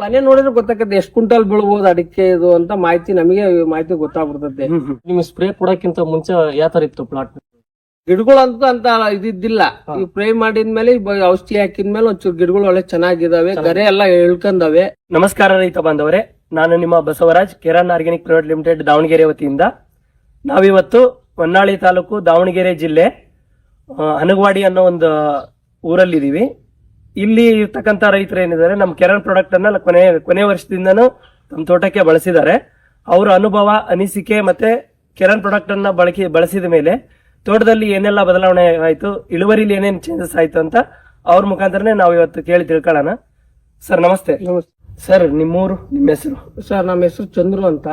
ಮನೆ ನೋಡಿದ್ರೆ ಗೊತ್ತಾಗತ್ತೆ ಎಷ್ಟು ಕ್ವಿಂಟಲ್ ಬೀಳ್ಬೋದು ಅಡಿಕೆ ಇದು ಅಂತ ಮಾಹಿತಿ ನಮಗೆ ಮಾಹಿತಿ ಗೊತ್ತಾಗ್ಬಿಡ್ತದೆ. ನಿಮ್ ಸ್ಪ್ರೇ ಕೊಡಕ್ಕಿಂತ ಮುಂಚೆ ಯಾವ ತರ ಇತ್ತು ಪ್ಲಾಟ್ ಗಿಡಗಳಂತೂ ಅಂತ ಇದಿದ್ದಿಲ್ಲ. ಈ ಪ್ರೇ ಮಾಡಿದ್ಮೇಲೆ ಔಷಧಿ ಹಾಕಿದ್ಮೇಲೆ ಒಂಚೂರು ಗಿಡಗಳು ಒಳ್ಳೆ ಚೆನ್ನಾಗಿದಾವೆ ಗರೆ ಎಲ್ಲ ಇಳ್ಕೊಂಡವೆ ನಮಸ್ಕಾರ ರೈತ ಬಾಂಧವರೇ ನಾನು ನಿಮ್ಮ Basavaraj Keran organic private limited Davanagere ವತಿಯಿಂದ. ನಾವಿವತ್ತು ಹೊನ್ನಾಳಿ ತಾಲೂಕು ದಾವಣಗೆರೆ ಜಿಲ್ಲೆ ಅನಗವಾಡಿ ಅನ್ನೋ ಒಂದು ಊರಲ್ಲಿದ್ದೀವಿ. ಇಲ್ಲಿ ಇರ್ತಕ್ಕಂಥ ರೈತರು ಏನಿದ್ದಾರೆ ನಮ್ಮ ಕೆರನ್ ಪ್ರಾಡಕ್ಟ್ ಅನ್ನ ಕೊನೆ ಕೊನೆ ವರ್ಷದಿಂದನೂ ತಮ್ಮ ತೋಟಕ್ಕೆ ಬಳಸಿದ್ದಾರೆ. ಅವರ ಅನುಭವ ಅನಿಸಿಕೆ ಮತ್ತೆ ಕೆರನ್ ಪ್ರಾಡಕ್ಟ್ ಅನ್ನ ಬಳಕೆ ಬಳಸಿದ ಮೇಲೆ ತೋಟದಲ್ಲಿ ಏನೆಲ್ಲ ಬದಲಾವಣೆ ಆಯಿತು ಇಳುವರಿಲಿ ಏನೇನು ಚೇಂಜಸ್ ಆಯಿತು ಅಂತ ಅವ್ರ ಮುಖಾಂತರನೇ ನಾವು ಇವತ್ತು ಕೇಳಿ ತಿಳ್ಕೊಳ್ಳೋಣ. ಸರ್ ನಮಸ್ತೆ. ನಮಸ್ತೆ. ಸರ್ ನಿಮ್ಮೂರು ನಿಮ್ಮ ಹೆಸರು? ಸರ್ ನಮ್ಮ ಹೆಸರು ಚಂದ್ರು ಅಂತ.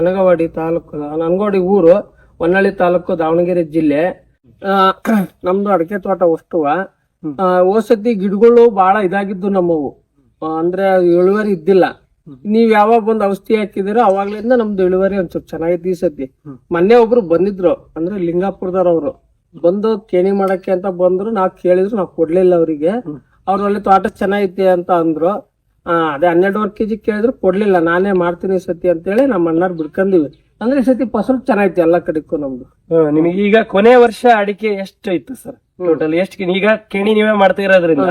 ಅನಗವಾಡಿ ತಾಲೂಕು ಅನಗವಾಡಿ ಊರು ಹೊನ್ನಳ್ಳಿ ತಾಲೂಕು ದಾವಣಗೆರೆ ಜಿಲ್ಲೆ. ನಮ್ದು ಅಡಕೆ ತೋಟ ವಸ್ತುವ. ಸತಿ ಗಿಡಗಳು ಬಹಳ ಇದಾಗಿದ್ದು ನಮ್ಮವು. ಅಂದ್ರೆ ಇಳುವರಿ ಇದ್ದಿಲ್ಲ. ನೀವ್ ಯಾವಾಗ ಬಂದ್ ಔಷಧಿ ಹಾಕಿದಿರೋ ಅವಾಗ್ಲಿಂದ ನಮ್ದು ಇಳುವರಿ ಒಂದ್ ಸ್ವಲ್ಪ ಈ ಸತಿ. ಮೊನ್ನೆ ಒಬ್ರು ಬಂದಿದ್ರು ಅಂದ್ರೆ ಲಿಂಗಾಪುರದವ್ರವ್ರು. ಬಂದು ಕೇಣಿ ಮಾಡಕ್ಕೆ ಅಂತ ಬಂದ್ರು ನಾವ್ ಕೇಳಿದ್ರು ನಾವ್ ಕೊಡ್ಲಿಲ್ಲ ಅವರಿಗೆ. ಅವ್ರ ಅಲ್ಲಿ ತೋಟ ಚೆನ್ನಾಗೈತಿ ಅಂತ ಅಂದ್ರು. ಆ, ಅದೇ ಹನ್ನೆರಡುವರೆ ಕೆಜಿ ಕೇಳಿದ್ರು ಕೊಡ್ಲಿಲ್ಲ ನಾನೇ ಮಾಡ್ತೀನಿ ಈ ಸತಿ ಅಂತೇಳಿ ನಮ್ಮ ಅಣ್ಣಾರ್ ಬಿಡ್ಕೊಂಡಿವಿ ಅಂದ್ರೆ ಈ ಸತಿ ಫಸಲು ಚೆನ್ನಾಗಿತ್ತು ಎಲ್ಲಾ ಕಡೆಗೂ ನಮ್ದು. ನಿಮಗೆ ಈಗ ಕೊನೆ ವರ್ಷ ಅಡಿಕೆ ಎಷ್ಟು ಇತ್ತು ಸರ್? ಟೋಟಲ್ ಎಷ್ಟು ಈಗ ಕೆಣಿ ನೀವೇ ಮಾಡ್ತಾ ಇರೋದ್ರಿಂದ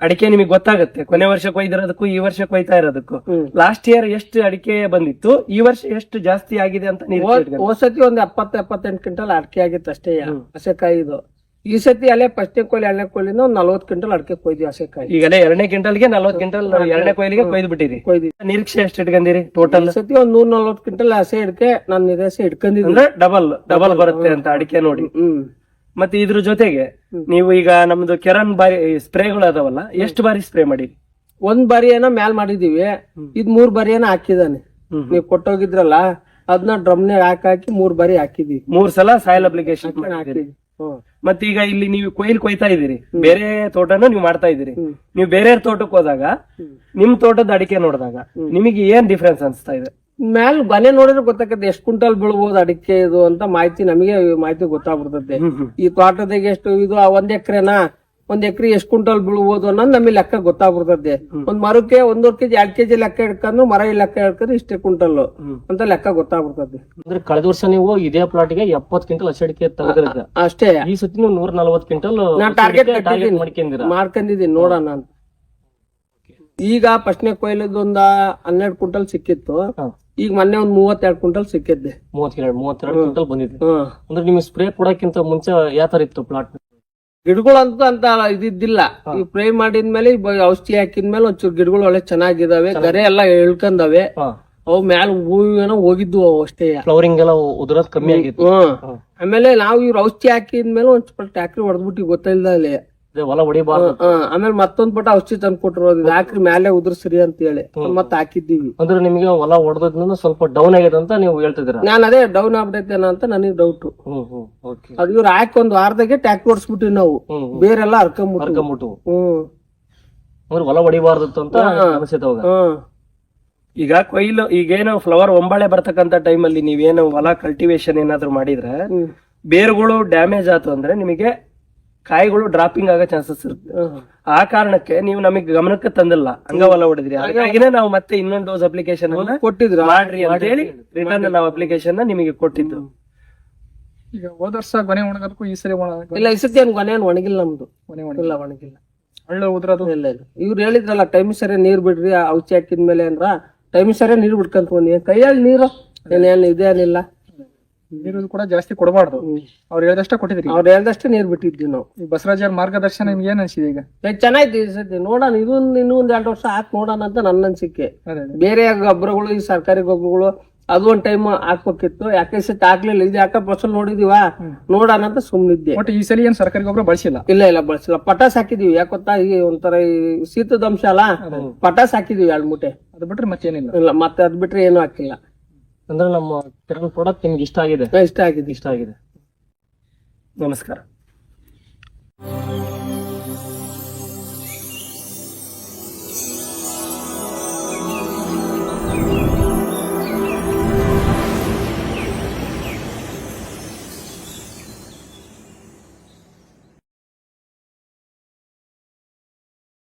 ಅಡಿಕೆ ನಿಮಗೆ ಗೊತ್ತಾಗುತ್ತೆ. ಕೊನೆ ವರ್ಷ ಕೊಯ್ದಿರೋದಕ್ಕೂ ಈ ವರ್ಷ ಕೊಯ್ತಾ ಇರೋದಕ್ಕೂ. ಲಾಸ್ಟ್ ಇಯರ್ ಎಷ್ಟು ಅಡಿಕೆ ಬಂದಿತ್ತು ಈ ವರ್ಷ ಎಷ್ಟು ಜಾಸ್ತಿ ಆಗಿದೆ ಅಂತ ನೀವು ಹೋದ್ ಹೋದ್ ಸತಿ ಒಂದ್ ಎಪ್ಪತ್ತ ಎಪ್ಪತ್ತೆಂಟು ಕ್ವಿಂಟಲ್ ಅಡಿಕೆ ಆಗಿತ್ತು ಅಷ್ಟೇ ಹಸೆಕಾಯಿ ಇದು. ಈ ಸತಿ ಅಲ್ಲೇ ಫಸ್ಟ್ನೇ ಕೊಯ್ಲಿ ಎರಡನೇ ಕೊಯ್ಲಿಂದ ಒಂದ್ ನಲ್ವತ್ ಕ್ವಿಂಟಲ್ ಅಡಿಕೆ ಕೊಯ್ದಿ ಹಸೆಕಾಯಿ. ಈಗಲೇ ಎರಡನೇ ಕ್ವಿಂಟಲ್ಗೆ ನಲ್ವತ್ತು ಕ್ವಿಂಟಲ್ ಎರಡನೇ ಕೊಯ್ಲಿಗೆ ಕೊಯ್ದು ಬಿಟ್ಟಿರಿ ಕೊಯ್ದು ನಿರೀಕ್ಷೆ ಎಷ್ಟು ಇಟ್ಕೊಂಡಿರಿ ಟೋಟಲ್ ಸತಿ ಒಂದ್ ನೂರ್ ನಲ್ವತ್ ಕ್ವಿಂಟಲ್ ಹಸೆ ಅಡಿಕೆ ನಾನು ಹಿಡ್ಕೊಂಡಿದ್ದೀನಿ. ಅಂದ್ರೆ ಡಬಲ್ ಡಬಲ್ ಬರುತ್ತೆ ಅಂತ ಅಡಿಕೆ ನೋಡಿ. ಹ್ಮ್. ಮತ್ತೆ ಇದ್ರ ಜೊತೆಗೆ ನೀವು ಈಗ ನಮ್ದು ಕೆರನ್ ಬಾರಿ ಸ್ಪ್ರೇಗಳು ಅದಾವಲ್ಲ ಎಷ್ಟು ಬಾರಿ ಸ್ಪ್ರೇ ಮಾಡಿರಿ? ಒಂದ್ ಬಾರಿ ಏನೋ ಮ್ಯಾಲ್ ಮಾಡಿದೀವಿ ಇದ್ ಮೂರ್ ಬಾರಿ ಏನೋ ಹಾಕಿದಾನೆ ನೀವು ಕೊಟ್ಟೋಗಿದ್ರಲ್ಲ ಅದನ್ನ ಡ್ರಮ್ನಾಗ ಹಾಕಿ ಹಾಕಿ ಮೂರ್ ಬಾರಿ ಹಾಕಿದ್ವಿ. ಮೂರ್ ಸಲ ಸಾಯಿಲ್ ಅಪ್ಲಿಕೇಶನ್ ಮತ್ತೆ ಈಗ ಇಲ್ಲಿ ನೀವು ಕೊಯ್ಲು ಕೊಯ್ತಾ ಇದೀರಿ ಬೇರೆ ತೋಟನ ನೀವು ಮಾಡ್ತಾ ಇದೀರಿ. ನೀವು ಬೇರೆ ತೋಟಕ್ಕೆ ಹೋದಾಗ ನಿಮ್ ತೋಟದ ಅಡಿಕೆ ನೋಡಿದಾಗ ನಿಮಗೆ ಏನ್ ಡಿಫ್ರೆನ್ಸ್ ಅನ್ಸ್ತಾ ಇದೆ? ಮ್ಯಾಲ್ ಮನೆ ನೋಡಿದ್ರೆ ಗೊತ್ತಾಗತ್ತೆ ಎಷ್ಟು ಕ್ವಿಂಟಲ್ ಬೀಳ್ಬೋದು ಅಡಿಕೆ ಇದು ಅಂತ ಮಾಹಿತಿ ನಮಗೆ ಮಾಹಿತಿ ಗೊತ್ತಾಗ್ಬಿಡ್ತದೆ ಈ ತೋಟದಾಗ ಎಷ್ಟು ಇದು ಆ ಒಂದ್ ಎಕರೆನಾ? ಒಂದ್ ಎಕರೆ ಎಷ್ಟು ಕ್ವಿಂಟಲ್ ಬೀಳ್ಬೋದು ಅನ್ನೋದು ನಮಗೆ ಲೆಕ್ಕ ಗೊತ್ತಾಗ್ಬಿಡ್ತದೆ ಒಂದ್ ಮರಕ್ಕೆ ಒಂದೂವರೆ ಕೆಜಿ ಎರಡ್ ಕೆಜಿ ಲೆಕ್ಕ ಹಿಡ್ಕೊಂಡು ಮರ ಲೆಕ್ಕ ಹಿಡ್ಕೊಂಡು ಇಷ್ಟೇ ಕ್ವಿಂಟಲ್ ಅಂತ ಲೆಕ್ಕ ಗೊತ್ತಾಗ್ಬಿಡ್ತದೆ ಅಂದ್ರೆ ಕಳೆದ ವರ್ಷ ನೀವು ಇದೇ ಪ್ಲಾಟ್ಗೆ ಎಪ್ಪತ್ ಕ್ವಿಂಟಲ್ ಅಡಿಕೆ ತೆಗೆದ್ರಿದ್ರ ಅಷ್ಟೇ. ಈ ಸತಿ ನೀವು ನೂರ ನಲ್ವತ್ ಕ್ವಿಂಟಲ್ ಟಾರ್ಗೆಟ್ ಮಾಡ್ಕೊಂಡಿದ್ದೀನಿ ನೋಡೋಣ ಅಂತ. ಈಗ ಫಸ್ಟ್ನೇ ಕೊಯ್ಲದ ಒಂದ ಹನ್ನೆರಡು ಕ್ವಿಂಟಲ್ ಸಿಕ್ಕಿತ್ತು. ಈಗ ಮೊನ್ನೆ ಒಂದ್ ಮೂವತ್ತೆರಡು ಕ್ವಿಂಟಲ್ ಸಿಕ್ಕಿದ್ದೆ. ಮೂವತ್ತೆರಡು ಮೂವತ್ತೆರಡು ಕ್ವಿಂಟಲ್ ಬಂದಿದೆ ಹ್ಮ್. ಅಂದ್ರೆ ನಿಮ್ಗೆ ಸ್ಪ್ರೇ ಕೊಡಕ್ಕಿಂತ ಮುಂಚೆ ಯಾವ ತರ ಇತ್ತು ಪ್ಲಾಟ್ ಗಿಡಗಳಂತೂ ಅಂತ ಇದಿದ್ದಿಲ್ಲ. ಈ ಫ್ರೈ ಮಾಡಿದ್ಮೇಲೆ ಈ ಬ- ಔಷಧಿ ಹಾಕಿದ್ಮೇಲೆ ಒಂಚೂರು ಗಿಡಗಳು ಒಳ್ಳೆ ಚೆನ್ನಾಗಿದಾವೆ ಗರೆ ಎಲ್ಲ ಇಳ್ಕಂದವೆ ಅವು ಮ್ಯಾಲ ಹೂವಿನ ಹೋಗಿದ್ವು ಅವು ಅಷ್ಟೇ. ಫ್ಲವರಿಂಗ್ ಎಲ್ಲ ಉದುರೋದ್ ಕಮ್ಮಿ ಆಗಿತ್ತು. ಹ್ಮ್. ಆಮೇಲೆ ನಾವು ಇವ್ರ ಔಷಧಿ ಹಾಕಿದ್ಮೇಲೆ ಒಂದ್ ಸ್ವಲ್ಪ ಟ್ಯಾಕ್ರಿ ಹೊಡೆದ್ಬಿಟ್ಟು ಅದೇ ಹೊಲ ಹೊಡಿಬಾರ್ದು. ಆಮೇಲೆ ಮತ್ತೊಂದ್ ಪಟ ಔಷಧಿ ತಂದು ಕೊಟ್ರು ಇದು ಹಾಕ್ರಿ ಮ್ಯಾಲೆ ಉದುರ್ಸ್ರಿ ಅಂತ ಹೇಳಿ ಮತ್ತೆ ಹಾಕಿದ್ದೀವಿ. ಅಂದ್ರೆ ನಿಮಗೆ ಹೊಲ ಹೊಡೆದ್ರಿಂದ ಸ್ವಲ್ಪ ಡೌನ್ ಆಗಿದೆ ಅಂತ ನೀವು ಹೇಳ್ತಿದ್ದೀರಾ? ನಾನು ಅದೇ ಡೌನ್ ಆಗ್ಬಿಟ್ಟೈತೇನ ಅಂತ ನನಗೆ ಡೌಟ್ ಅದು ಇವ್ರು ಹಾಕಿ ಒಂದು ವಾರದಾಗೆ ಟ್ಯಾಕ್ ಓಡಿಸ್ಬಿಟ್ಟಿವಿ ನಾವು. ಬೇರೆಲ್ಲ ಹರ್ಕೊಂಬಿಟ್ಟು ಹ್ಮ್. ಅಂದ್ರೆ ಹೊಲ ಹೊಡಿಬಾರ್ದು ಅಂತ ಅನಿಸುತ್ತೆ ಅವಾಗ. ಈಗ ಕೊಯ್ಲು ಈಗೇನು ಫ್ಲವರ್ ಒಂಬಳೆ ಬರ್ತಕ್ಕಂತ ಟೈಮಲ್ಲಿ ನೀವೇನು ಹೊಲ ಕಲ್ಟಿವೇಶನ್ ಏನಾದ್ರು ಮಾಡಿದ್ರೆ ಬೇರುಗಳು ಡ್ಯಾಮೇಜ್ ಆಯ್ತು ಅಂದ್ರೆ ನಿಮಗೆ ಕಾಯಿಗಳು ಡ್ರಾಪಿಂಗ್ ಆಗೋ ಚಾನ್ಸಸ್ ಇರುತ್ತೆ. ಆ ಕಾರಣಕ್ಕೆ ನೀವು ನಮಗೆ ಗಮನಕ್ಕೆ ತಂದಿಲ್ಲ. ಅಂಗವಲ್ಲ ಹೊಡೆದ್ರಿ. ಹಾಗಾಗಿನೇ ನಾವು ಮತ್ತೆ ಇನ್ನೊಂದು ಡೋಸ್ ಅಪ್ಲಿಕೇಶನ್ ಕೊಟ್ಟಿದ್ರು ಕೊಟ್ಟಿದ್ರ. ಮಾಡ್ರಿ ಅಂತ ಹೇಳಿ ರಿಟರ್ನ್ ನಾವು ಅಪ್ಲಿಕೇಶನ್ ನಿಮಗೆ ಕೊಟ್ಟಿದ್ದು. ಈಗ ಹೋದ ವರ್ಷ ಗೊನೆ ಒಣಗೋದಕ್ಕೂ ಈ ಸರಿ ಇಲ್ಲ ಈ ಸತಿ ಏನ್ ಕೊನೆ ಏನ್ ಒಣಗಿಲ್ಲ ನಮ್ದು. ಗೊನೆ ಒಣಗಿಲ್ಲ ಒಣಗಿಲ್ಲ. ಹಳ್ಳ ಉದ್ರದು? ಇಲ್ಲ ಇಲ್ಲ. ಇವ್ರು ಹೇಳಿದ್ರಲ್ಲ ಟೈಮ್ ಸರಿ ನೀರ್ ಬಿಡ್ರಿ ಆ ಔಷಧಿ ಹಾಕಿದ್ಮೇಲೆ ಅಂದ್ರ ಟೈಮ್ ಸರಿ ನೀರ್ ಬಿಡ್ಕಂತ ಬಂದಿ ಕೈಯಲ್ಲಿ ನೀರು? ಏನೇನು ಇದೇನಿಲ್ಲ ನೀರು ಕೂಡ ಜಾಸ್ತಿ ಕೊಡಬಾರ್ದು. ಅವ್ರು ಹೇಳ್ದಷ್ಟೇ ಕೊಟ್ಟಿದ್ರಿ ಅವ್ರು ಹೇಳ್ದಷ್ಟೇ ನೀರ್ ಬಿಟ್ಟಿದ್ವಿ ನಾವು. ಈ ಬಸವರಾಜ್ ಮಾರ್ಗದರ್ಶನ ನಿಮ್ಗೆ ಏನ್ ಅನ್ಸಿದೆ ಈಗ? ಏ, ಚೆನ್ನಾಯ್ತು ಈ ಸತಿ ನೋಡೋಣ ಇದೊಂದು ಇನ್ನೂ ಒಂದ್ ಎರಡು ವರ್ಷ ಹಾಕಿ ನೋಡೋಣ ಅಂತ ನನ್ನ ಅನ್ಸಿಕೆ. ಅದೇ ಅದೇ. ಬೇರೆ ಗೊಬ್ಬರಗಳು ಈ ಸರ್ಕಾರಿ ಗೊಬ್ಬರಗಳು ಅದು ಒಂದ್ ಟೈಮ್ ಹಾಕ್ಬೇಕಿತ್ತು. ಯಾಕೆ ಈ ಸತಿ ಹಾಕ್ಲಿಲ್ಲ? ಇದು ಯಾಕೆ ಫಸಲ್ ನೋಡಿದೀವ? ನೋಡೋಣ ಅಂತ ಸುಮ್ಮನಿದ್ದೆ ಒಟ್ಟು ಈ ಸಲ ಏನ್ ಸರ್ಕಾರಿ ಗೊಬ್ಬರ ಬಳಸಿಲ್ಲ? ಇಲ್ಲ ಇಲ್ಲ ಬಳಸಿಲ್ಲ. ಪಟಾಸ್ ಹಾಕಿದೀವಿ. ಯಾಕೆ ಗೊತ್ತಾ? ಈ ಒಂಥರ ಈ ಶೀತದ ಅಂಶ ಅಲ್ಲ? ಪಟಾಸ್ ಹಾಕಿದೀವಿ ಎರಡ್ ಮೂಟೆ. ಅದು ಬಿಟ್ರೆ ಮತ್ತೇನಿಲ್ಲ. ಇಲ್ಲ ಮತ್ತೆ ಅದ್ ಬಿಟ್ರೆ ಏನು ಹಾಕಿಲ್ಲ. ಅಂದ್ರೆ ನಮ್ಮ ಕಿರಣ್ ಪ್ರಾಡಕ್ಟ್ ನಿಮ್ಗೆ ಇಷ್ಟ ಆಗಿದೆ? ಇಷ್ಟ ಆಗಿದೆ. ಇಷ್ಟ ಆಗಿದೆ. ನಮಸ್ಕಾರ.